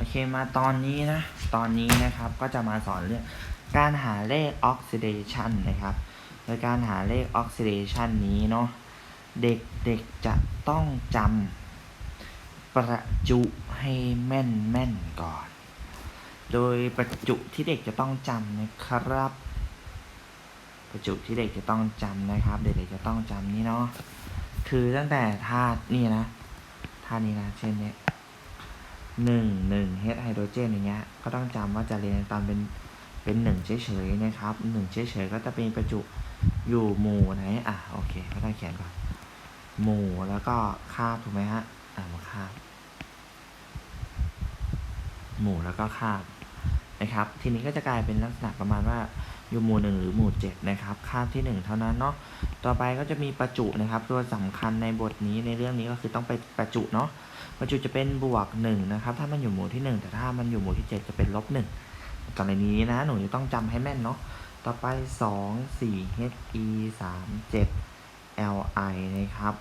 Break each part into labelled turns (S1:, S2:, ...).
S1: โอเคมาตอนนี้นะ ตอนนี้นะครับก็จะมาสอนเรื่องการหาเลขออกซิเดชันนะครับ โดยการหาเลขออกซิเดชันนี้เนาะเด็กๆจะต้องจำประจุให้แม่นแม่นๆก่อน โดยประจุที่เด็กจะต้องจำนะครับ ประจุที่เด็กจะต้องจำนะครับ เด็กๆจะต้องจำนี่เนาะคือตั้งแต่ธาตุนี่นะธาตุนี้นะเช่นเนี้ย หนึ่งหนึ่งเฮดไฮโดรเจนอย่างเงี้ยก็ต้องจำว่าจะเรียงตามเป็นเป็นหนึ่งเฉยๆนะครับหนึ่งเฉยๆก็จะเป็นประจุอยู่หมู่ไหนอะโอเคก็ต้องเขียนก่อนหมู่แล้วก็คาบถูกไหมฮะอ่ามาคาบหมู่แล้วก็คาบนะครับ ทีนี้ก็จะกลายเป็นลักษณะประมาณว่าอยู่หมู่หนึ่งหรือหมู่เจ็ดนะครับคาบที่หนึ่งเท่านั้นเนาะต่อไปก็จะมีประจุนะครับ ตัวสำคัญในบทนี้ในเรื่องนี้ก็คือต้องไปประจุเนาะ ประจุจะเป็นบวกหนึ่งนะครับ ถ้ามันอยู่หมู่ที่หนึ่งแต่ถ้ามันอยู่หมู่ที่เจ็ดจะเป็นลบหนึ่งกรณีนี้นะ หนูจะต้องจำให้แม่นเนาะ ต่อไปสองสี่ H E สามเจ็ด L I นะครับ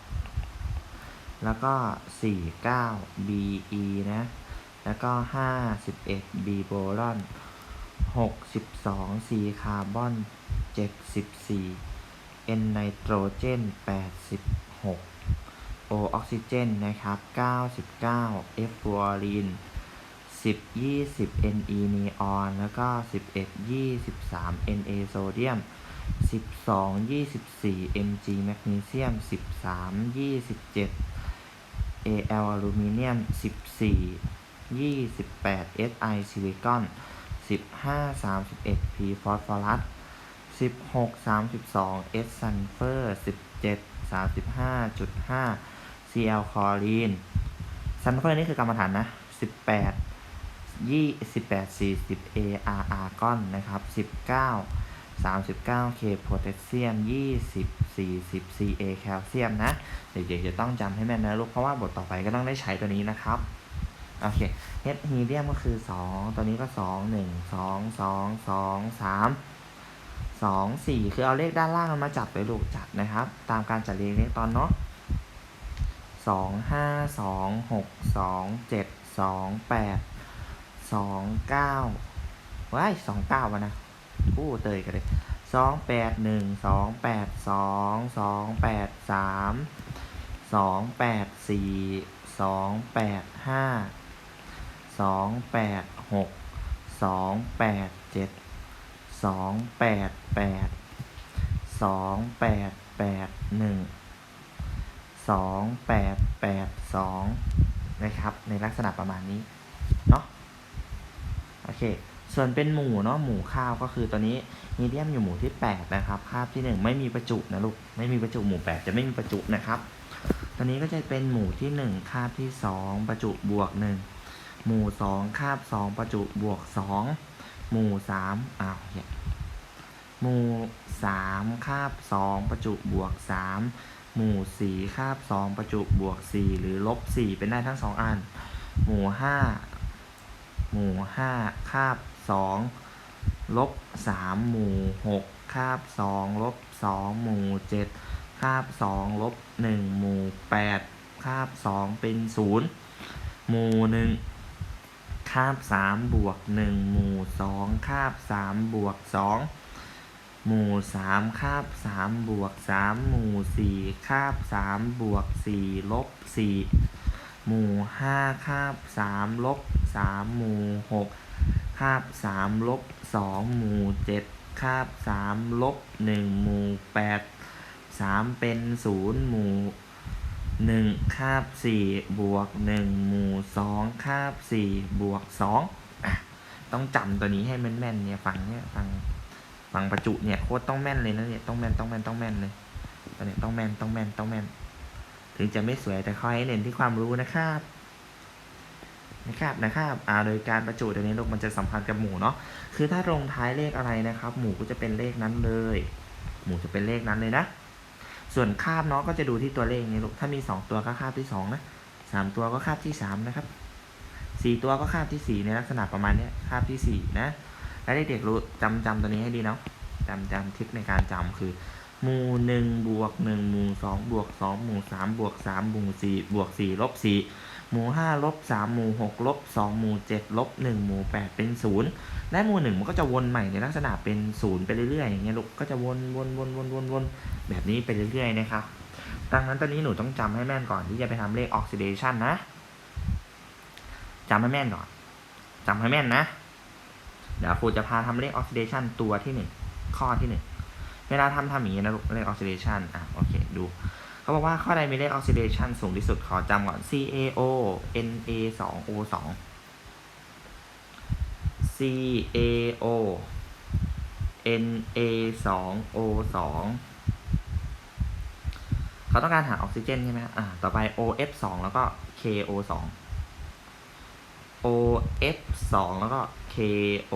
S1: แล้วก็สี่เก้า B E นะ แล้วก็ห้าสิบเอ็ด B โบรอนหกสิบสอง C คาร์บอนเจ็ดสิบสี่ N ไนโตรเจนแปดสิบหก O ออกซิเจนนะครับ 99 F ฟลูออรีน10 20 Ne นีออน แล้วก็ 11 23 Na โซเดียม 12 24 Mg แมกนีเซียม 13 27 Al อลูมิเนียม 14 28 Si ซิลิคอน 15 31 P ฟอสฟอรัส16 32 S ซัลเฟอร์ 17 35.5 Cl คลอรีนซัลเฟอร์นี่คือกรรมฐานนะ 18 28 40 A R อาร์กอนนะครับ 19 39 K โพแทสเซียม 20 40 Ca แคลเซียมนะ เด็กๆจะต้องจำให้แม่นนะลูก เพราะว่าบทต่อไปก็ต้องได้ใช้ตัวนี้นะครับ โอเค H ฮีเลียมก็คือ 2 ตัวนี้ก็ 2 1 2 2 2 3สองสี่คือเอาเลขด้านล่างมันมาจับเลยลูกจัดนะครับ ตามการจัดเรียงเลขตอนเนาะ สองห้าสองหกสองเจ็ดสองแปดสองเก้าว้ายสองเก้าวะนะกู้เตยกันเลยสองแปดหนึ่งสองแปดสองสองแปดสามสองแปดสี่สองแปดห้าสองแปดหกสองแปดเจ็ดสองแปดแปดสองแปดแปดหนึ่ง สองแปดแปดสองนะครับ ในลักษณะประมาณนี้ เนาะโอเค ส่วนเป็นหมู่เนาะหมู่ข้าวก็คือตัวนี้มีเดียมอยู่หมู่ที่ 8 นะครับคาบที่ 1 ไม่มีประจุนะลูกไม่มีประจุหมู่ 8 จะไม่มีประจุนะครับตัวนี้ก็จะเป็นหมู่ที่ 1 คาบที่ 2 ประจุบวก 1 หมู่ 2 คาบ 2 ประจุบวก 2 หมู่3อ้าวเหี้ยหมู่สามคาบสองประจุบวกสาม หมู่สี่คาบสองประจุบวกสี่หรือลบสี่เป็นได้ทั้งสองอัน หมู่ห้าหมู่ห้าคาบสองลบสามหมู่หกคาบสองลบสองหมู่เจ็ดคาบสองลบหนึ่งหมู่แปดคาบสองเป็นศูนย์หมู่หนึ่งคาบสามบวกหนึ่งหมู่สองคาบสามบวกสอง หมู่สามคาบสามบวกสามหมู่สี่คาบสามบวกสี่ลบสี่หมู่ห้าคาบสามลบสามหมู่หกคาบสามลบสองหมู่เจ็ดคาบสามลบหนึ่งหมู่แปดสามเป็นศูนย์หมู่หนึ่งคาบสี่บวกหนึ่งหมู่สองคาบสี่บวกสองอะต้องจำตัวนี้ให้แม่นๆเนี่ยฟังเนี่ยฟัง ฟังประจุเนี่ยโคตรต้องแม่นเลยนะเนี่ยต้องแม่นต้องแม่นต้องแม่นเลยตอนนี้ต้องแม่นต้องแม่นต้องแม่น ถึงจะไม่สวยแต่คอยให้เน้นที่ความรู้นะครับนะครับนะครับอ่าโดยการประจุตัวนี้ลูกมันจะสัมพันธ์กับหมู่เนาะคือถ้าลงท้ายเลขอะไรนะครับ หมู่ก็จะเป็นเลขนั้นเลย หมู่จะเป็นเลขนั้นเลยนะ ส่วนคาบเนาะก็จะดูที่ตัวเลขนี่ลูกถ้ามีสองตัวก็คาบที่สองนะสามตัวก็คาบที่สามนะครับสี่ตัวก็คาบที่สี่ในลักษณะประมาณเนี้ยคาบที่สี่นะ และเด็กๆรู้จำจำตัวนี้ให้ดีเนาะจำจำทริคในการจำคือหมู่หนึ่งบวกหนึ่งหมู่สองบวกสองหมู่สามบวกสามหมู่สี่บวกสี่ลบสี่หมู่ห้าลบสามหมู่หกลบสองหมู่เจ็ดลบหนึ่งหมู่แปดเป็นศูนย์และหมู่หนึ่งมันก็จะวนใหม่ในลักษณะเป็นศูนย์ไปเรื่อยๆอย่างเงี้ยลูกก็จะวนวนวนวนวนวนแบบนี้ไปเรื่อยๆนะครับดังนั้นตอนนี้หนูต้องจำให้แม่นก่อนที่จะไปทำเลขออกซิเดชันนะจำให้แม่นก่อนจำให้แม่นนะ เดี๋ยวครูจะพาทำเลขออกซิเดชันตัวที่หนึ่งข้อที่หนึ่งเวลาทำทำอย่างนี้นะลูกเลขออกซิเดชันอะโอเคดูเขาบอกว่าข้อใดมีเลขออกซิเดชันสูงที่สุดขอจำก่อน CaO Na 2 O 2 CaO Na 2 O 2เขาต้องการหาออกซิเจนใช่ไหมอ่าต่อไป OF 2แล้วก็ KO 2 OF 2แล้วก็ KO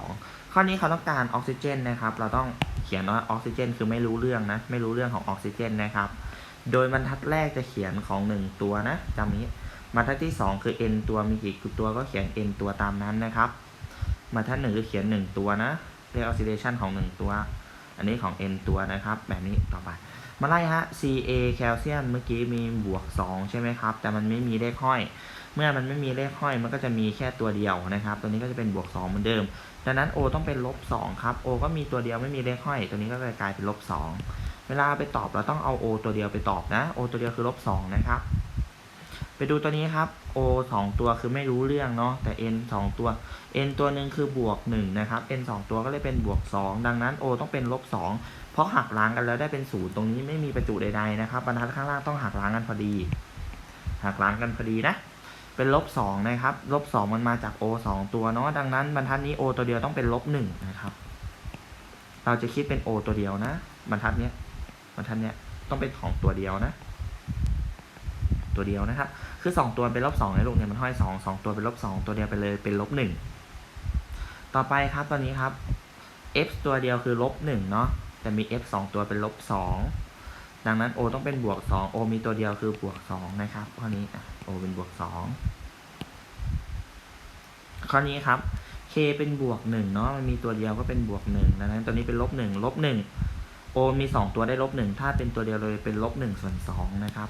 S1: 2ข้อนี้เขาต้องการออกซิเจนนะครับ เราต้องเขียนว่าออกซิเจน คือไม่รู้เรื่องนะ ไม่รู้เรื่องของออกซิเจนนะครับ โดยบรรทัดแรกจะเขียนของหนึ่งตัวนะจำนี้บรรทัดที่สองคือ n ตัวมีกี่ตัวก็เขียน n ตัวตามนั้นนะครับบรรทัดหนึ่งคือเขียนหนึ่งตัวนะเรียกออกซิเดชันของหนึ่งตัว อันนี้ของ n ตัวนะครับ แบบนี้ต่อไปมาไล่ฮะ Ca แคลเซียมเมื่อกี้มีบวก 2 ใช่ไหมครับ แต่มันไม่มีเลขห้อย เมื่อมันไม่มีเลขห้อยมันก็จะมีแค่ตัวเดียวนะครับ ตัวนี้ก็จะเป็นบวก2เหมือนเดิม ดังนั้น O ต้องเป็นลบ2ครับ O ก็มีตัวเดียวไม่มีเลขห้อย ตัวนี้ก็จะกลายเป็นลบ2เวลาไปตอบเราต้องเอา O ตัวเดียวไปตอบนะ O ตัวเดียวคือลบ2นะครับไปดูตัวนี้ครับ O 2 ตัวคือไม่รู้เรื่องเนาะ แต่ N 2 ตัว N ตัวหนึ่งคือบวก1นะครับ N 2 ตัวก็เลยเป็นบวก 2 ดังนั้น O ต้องเป็นลบ2เพราะหักล้างกันแล้วได้เป็นศูนย์ตรงนี้ไม่มีประจุใดๆนะครับ บรรทัดข้างล่างต้องหักล้างกันพอดี หักล้างกันพอดีนะ เป็นลบ2นะครับ ลบ 2 มันมาจาก O 2 ตัวเนาะ ดังนั้นบรรทัดนี้ O ตัวเดียวต้องเป็นลบ1นะครับ เราจะคิดเป็น O ตัวเดียวนะ บรรทัดเนี้ย บรรทัดเนี้ยต้องเป็นของตัวเดียวนะ ตัวเดียวนะครับ คือ 2 ตัวเป็นลบ2ในลูกเนี่ยมันห้อย 2 2 ตัวเป็นลบ2ตัวเดียวไปเลยเป็นลบ1ต่อไปครับตอนนี้ครับ f ตัวเดียวคือลบ1เนาะ แต่มี f 2 ตัวเป็นลบ2 ดังนั้น o ต้องเป็นบวก 2 o มีตัวเดียวคือบวก 2 นะครับ ข้อนี้อะ o เป็นบวก 2 ข้อนี้ครับ k เป็นบวก 1 เนาะมันมีตัวเดียวก็เป็นบวก 1 ดังนั้นตัวนี้เป็นลบ 1 ลบ 1 o มี 2 ตัวได้ลบ 1 ถ้าเป็นตัวเดียวเลยเป็นลบ 1 ส่วน 2 นะครับ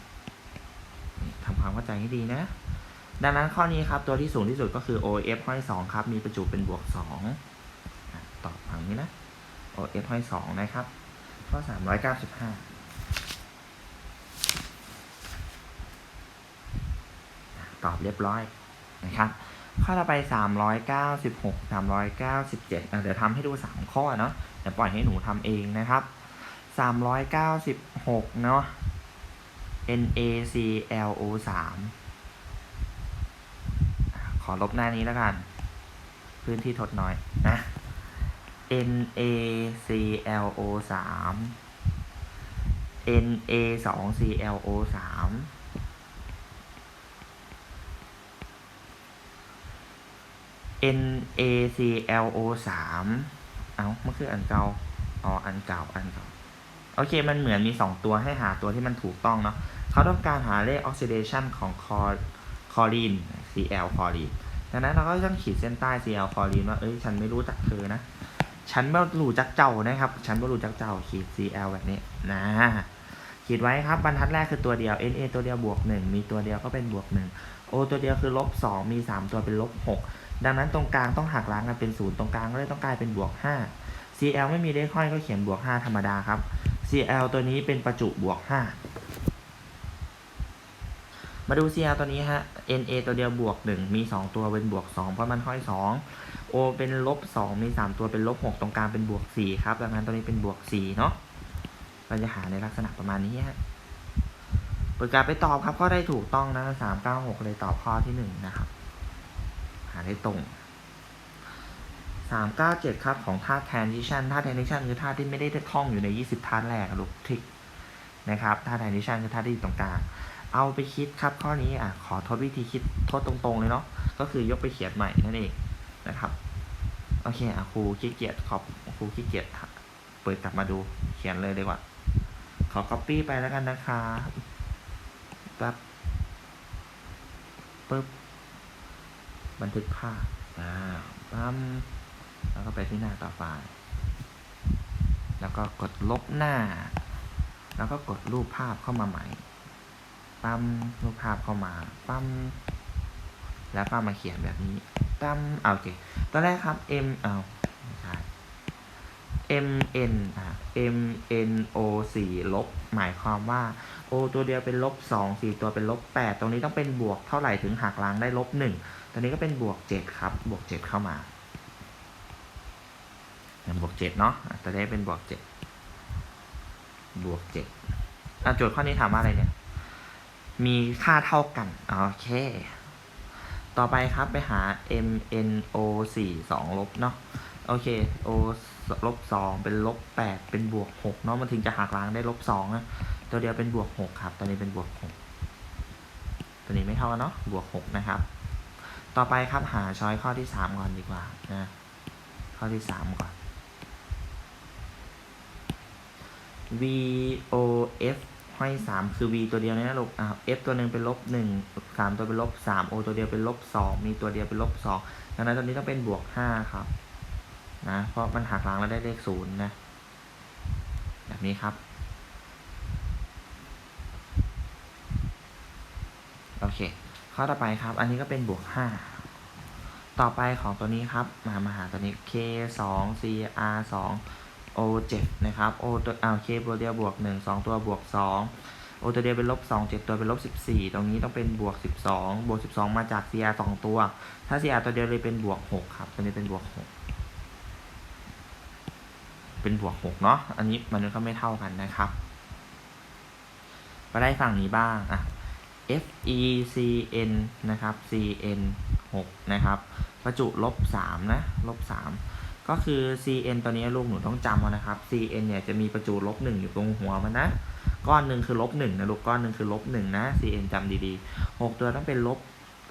S1: ทำความเข้าใจให้ดีนะ ดังนั้นข้อนี้ครับ ตัวที่สูงที่สุดก็คือ OF ห้อย2ครับ มีประจุเป็นบวก2อะตอบฝั่งนี้นะ OF ห้อย2นะครับ ข้อ 395 ตอบเรียบร้อยนะครับข้อต่อไป 396 397อะเดี๋ยวทำให้ดู 3 ข้อเนาะเดี๋ยวปล่อยให้หนูทำเองนะครับ 396 เนาะ NaClO 3 ขอลบหน้านี้แล้วกัน พื้นที่ทดน้อยนะ NaClO 3 Na2ClO 3 NaClO 3เอ้ามันคืออันเก่า อ๋อ อันเก่า อันเก่า โอเค มันเหมือนมี 2 ตัวให้หาตัวที่มันถูกต้องเนาะ เขาต้องการหาเลขออกซิเดชันของคอคอลีน Cl คอลีน ดังนั้นเราก็ต้องขีดเส้นใต้ Cl คอลีนว่า เอ้ย ฉันไม่รู้จักเธอนะ ฉันไม่รู้จักเจ้านะครับ ฉันไม่รู้จักเจ้า ขีด Cl แบบนี้ นะขีดไว้ครับบรรทัดแรกคือตัวเดียว Na ตัวเดียวบวก 1 มีตัวเดียวก็เป็นบวก 1 O ตัวเดียวคือลบ2มี 3 ตัวเป็นลบ6 ดังนั้นตรงกลางต้องหักล้างกันเป็นศูนย์ตรงกลางก็เลยต้องกลายเป็นบวก 5 Cl ไม่มีเลขค่อยก็เขียนบวก 5 ธรรมดาครับ Cl ตัวนี้เป็นประจุบวก 5 มาดู Cl ตัวนี้ฮะ Na ตัวเดียวบวก 1 มี 2 ตัวเป็นบวก 2 เพราะมันห้อย 2 O เป็นลบ 2 มี 3 ตัวเป็นลบ 6 ตรงกลางเป็นบวก 4 ครับ ดังนั้นตัวนี้เป็นบวก 4 เนาะเราจะหาในลักษณะประมาณนี้ฮะเปิดการไปตอบครับก็ได้ถูกต้องนะ396 เลยตอบข้อที่ 1 นะครับ หาได้ตรง 397 ครับ ของธา transition ธา transition คือธาที่ไม่ได้ท่องอยู่ใน 20ธาแรกลูกทิกนะครับธา transition คือธาที่อยู่ตรงกลาง เอาไปคิดครับข้อนี้อะขอทดวิธีคิดทดตรงๆเลยเนาะ ก็คือยกไปเขียนใหม่นั่นเองนะครับ โอเคอะครูขี้เกียจขอบครูขี้เกียจเปิดกลับมาดูเขียนเลยดีกว่า ขอ copy ไปแล้วกันนะครับปั๊บปึ๊บ บันทึกภาพอ่าปั๊มแล้วก็ไปที่หน้าต่อไป แล้วก็กดลบหน้า แล้วก็กดรูปภาพเข้ามาใหม่ ปั๊มรูปภาพเข้ามา ปั๊มแล้วก็มาเขียนแบบนี้ตั้มโอเค ตอนแรกครับ m เอาไม่ใช่ m n อะ m n o 4 ลบ หมายความว่า o ตัวเดียวเป็นลบ2 4 ตัวเป็นลบ8ตรงนี้ต้องเป็นบวกเท่าไหร่ถึงหักล้างได้ลบ1ตอนนี้ก็เป็นบวก 7 ครับ บวก 7 เข้ามาบวก 7 เนาะอะตอนนี้เป็นบวก 7 บวก7อะโจทย์ข้อนี้ถามว่าอะไรเนี่ย มีค่าเท่ากัน โอเค ต่อไปครับไปหา m n o 4 2ลบเนาะ โอเค o ลบ2เป็นลบ8เป็นบวก6เนาะมันถึงจะหักล้างได้ลบ2นะตัวเดียวเป็นบวก6ครับ ตัวนี้เป็นบวก6ตัวนี้ไม่เท่ากันเนาะบวก6นะครับ ต่อไปครับหาช้อยข้อที่3ก่อนดีกว่านะข้อที่3ก่อน v o f ห้อยสามคือ v ตัวเดียวเนี่ยนะลูกอ่า f ตัวหนึ่งเป็นลบหนึ่งสามตัวเป็นลบสาม o ตัวเดียวเป็นลบสองมีตัวเดียวเป็นลบสองดังนั้นตัวนี้ต้องเป็นบวกห้าครับ นะ เพราะมันหักล้างแล้วได้เลขศูนย์นะ แบบนี้ครับ โอเค ข้อต่อไปครับ อันนี้ก็เป็นบวกห้าต่อไปของตัวนี้ครับ มามาหาตัวนี้ k สอง c r สอง o 7นะครับ o ตัวอ่า k ตัวเดียวบวก1 2 ตัวบวก 2 o ตัวเดียวเป็นลบ2 7 ตัวเป็นลบ14 ตรงนี้ต้องเป็นบวก 12 บวก 12 มาจาก cr 2 ตัว ถ้า cr ตัวเดียวเลยเป็นบวก 6 ครับ ตัวนี้เป็นบวก 6 เป็นบวก6เนาะ อันนี้มันก็ไม่เท่ากันนะครับ มาได้ฝั่งนี้บ้าง อะ f e c n นะครับ c n 6นะครับ ประจุลบ3นะลบ3ก็คือ cn ตัวนี้ลูกหนูต้องจำเอานะครับ cn เนี่ยจะมีประจุลบ1อยู่ตรงหัวมันนะ ก้อนหนึ่งคือลบ1นะลูก ก้อนหนึ่งคือลบ1นะ cn จำดีๆ 6 ตัวต้องเป็นลบ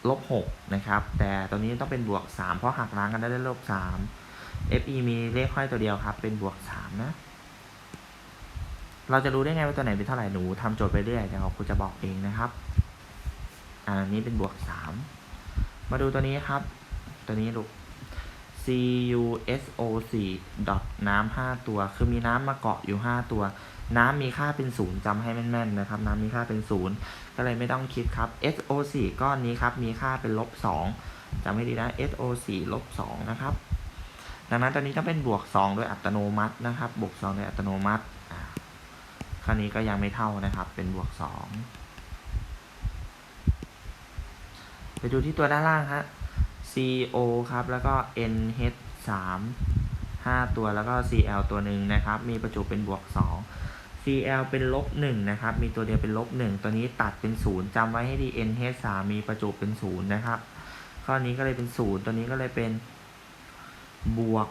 S1: ลบ6นะครับ แต่ตัวนี้ต้องเป็นบวก 3 เพราะหักล้างกันได้ได้ลบ3 fe มีเลขค่อยตัวเดียวครับ เป็นบวก3นะ เราจะรู้ได้ไงว่าตัวไหนเป็นเท่าไหร่หนูทำโจทย์ไปเรื่อยเดี๋ยวครูจะบอกเองนะครับอันนี้เป็นบวก3มาดูตัวนี้ครับ ตัวนี้ลูก CuSO4 ดอทน้ำห้าตัว คือมีน้ำมาเกาะอยู่5ตัว น้ำมีค่าเป็นศูนย์จำให้แม่นๆนะครับ น้ำมีค่าเป็นศูนย์ก็เลยไม่ต้องคิดครับ SO4 ก้อนนี้ครับ มีค่าเป็นลบ2จำให้ดีนะ SO4 ลบ2นะครับ ดังนั้นตอนนี้ต้องเป็นบวก 2 โดยอัตโนมัตินะครับ บวก 2 โดยอัตโนมัติอ่าข้อนี้ก็ยังไม่เท่านะครับ เป็นบวก 2 ไปดูที่ตัวด้านล่างฮะ CO ครับ แล้วก็ NH 3 5 ตัวแล้วก็ Cl ตัวหนึ่งนะครับ มีประจุเป็นบวก 2 Cl เป็นลบ1นะครับ มีตัวเดียวเป็นลบ1ตัวนี้ตัดเป็น 0จำไว้ให้ดี NH 3 มีประจุเป็น 0 นะครับ ข้อนี้ก็เลยเป็น 0 ตัวนี้ก็เลยเป็น บวก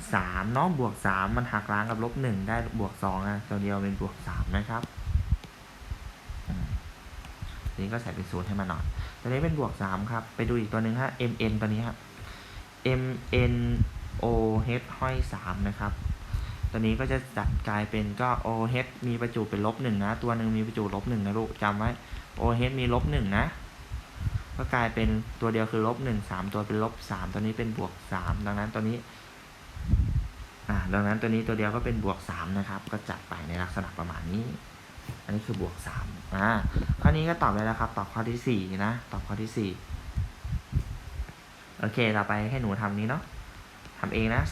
S1: 3เนาะบวก3มันหักล้างกับลบ1ได้บวก2อะตัวเดียวเป็นบวก3นะครับทีนี้ก็ใส่เป็น0ให้มันหน่อยตัวนี้เป็นบวก3ครับ ไปดูอีกตัวหนึ่งฮะ mn ตัวนี้ครับ mn o h ห้อย3นะครับ ตัวนี้ก็จะจัดกลายเป็นก็ o h มีประจุเป็นลบ1นะ ตัวหนึ่งมีประจุลบ1นะลูกจำไว้ o h มีลบ1นะ ก็กลายเป็นตัวเดียวคือลบ1 3ตัวเป็นลบ3ตัวนี้เป็นบวก3ดังนั้นตัวนี้อ่าดังนั้นตัวนี้ตัวเดียวก็เป็นบวก3นะครับ ก็จัดไปในลักษณะประมาณนี้ อันนี้คือบวก3อ่าข้อนี้ก็ตอบได้แล้วครับ ตอบข้อที่4นะตอบข้อที่4โอเคต่อไปให้หนูทำนี้เนาะทำเองนะ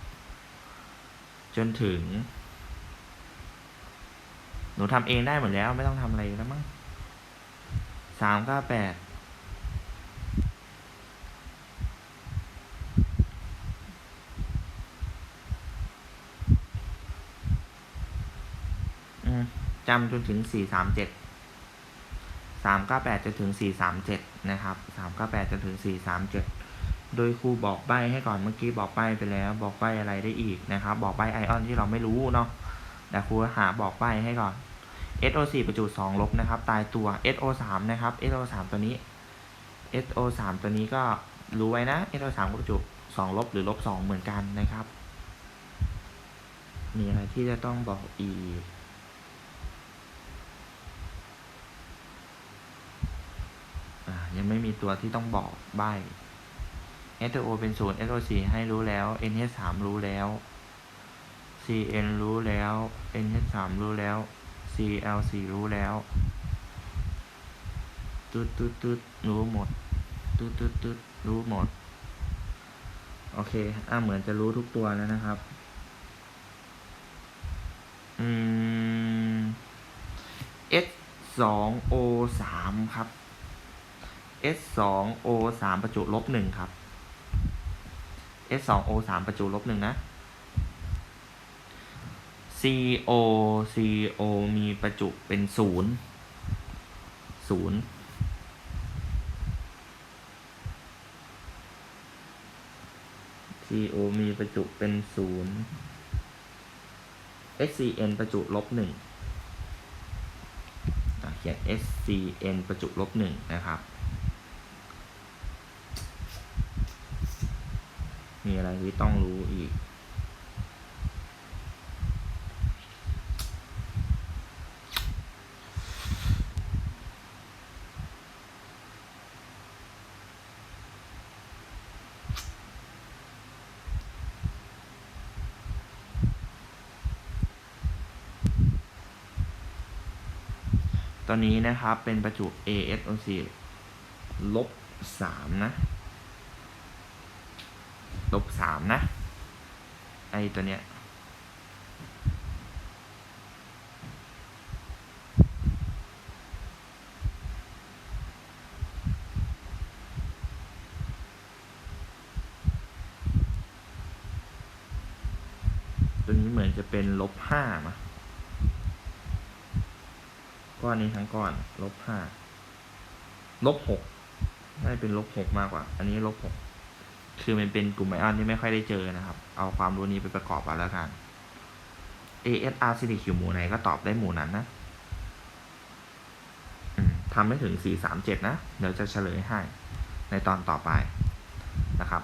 S1: 398จนถึง หนูทำเองได้หมดแล้วไม่ต้องทำอะไรแล้วมั้ง 398อืมจำจนถึง437 398จนถึง437นะครับ398จนถึง437โดยครูบอกใบให้ก่อนเมื่อกี้บอกใบไปแล้ว บอกใบอะไรได้อีกนะครับ บอกใบไอออนที่เราไม่รู้เนาะแต่ครูหาบอกใบให้ก่อน SO4 ประจุ2ลบนะครับ ตายตัว SO3 นะครับ SO3 ตัวนี้ SO3 ตัวนี้ก็รู้ไว้นะ SO3 ก็ประจุ2ลบหรือลบ2เหมือนกันนะครับ มีอะไรที่จะต้องบอกอีกอยังไม่มีตัวที่ต้องบอกใบ SO เป็นศูนย์ SO4 ให้รู้แล้ว NH3 รู้แล้ว CN รู้แล้ว NH3 รู้แล้ว CL4 รู้แล้วตึ๊ดตึ๊ดตึ๊ดรู้หมดตึ๊ดตึ๊ดตึ๊ดรู้หมด โอเค อะเหมือนจะรู้ทุกตัวแล้วนะครับ อืม S สอง O สามครับ S สอง O สามประจุลบหนึ่งครับ S สอง O สามประจุลบหนึ่งนะ CO CO มีประจุเป็นศูนย์ศูนย์ CO มีประจุเป็นศูนย์ SCN ประจุลบหนึ่งเขียน SCN ประจุลบหนึ่งนะครับ มีอะไรที่ต้องรู้อีก ตอนนี้นะครับเป็นประจุ ASOC ลบสามนะ ลบสามนะ ไอตัวเนี้ยตัวนี้เหมือนจะเป็นลบห้ามา ก้อนนี้ทั้งก้อนลบห้าลบหกน่าจะเป็นลบหกมากกว่า อันนี้ลบหกคือมันเป็นกลุ่มไอออนที่ไม่ค่อยได้เจอนะครับ เอาความรู้นี้ไปประกอบกันแล้วกัน ASR ซิลิคิวหมู่ไหนก็ตอบได้หมู่นั้นนะทำไม่ถึงสี่สามเจ็ดนะ เดี๋ยวจะเฉลยให้ในตอนต่อไปนะครับ